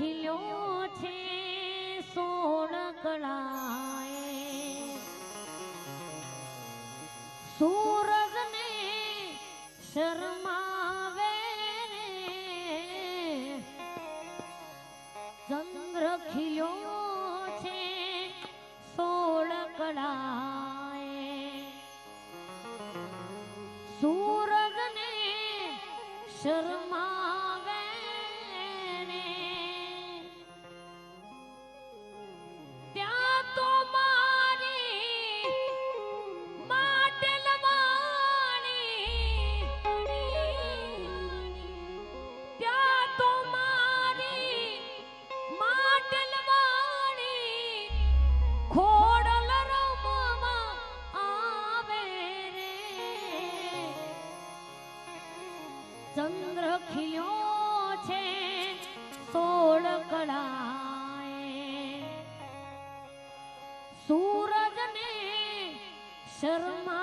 ખીલ્યો છે સોળ કળાએ. સૂરજને શરમાવે ચંદ્ર ખીલ્યો છે સોળ કળાએ. સૂરજને શરમાવે ચંદ્ર ખીલ્યો છે સોળ કળાએ. સૂરજને શર્મા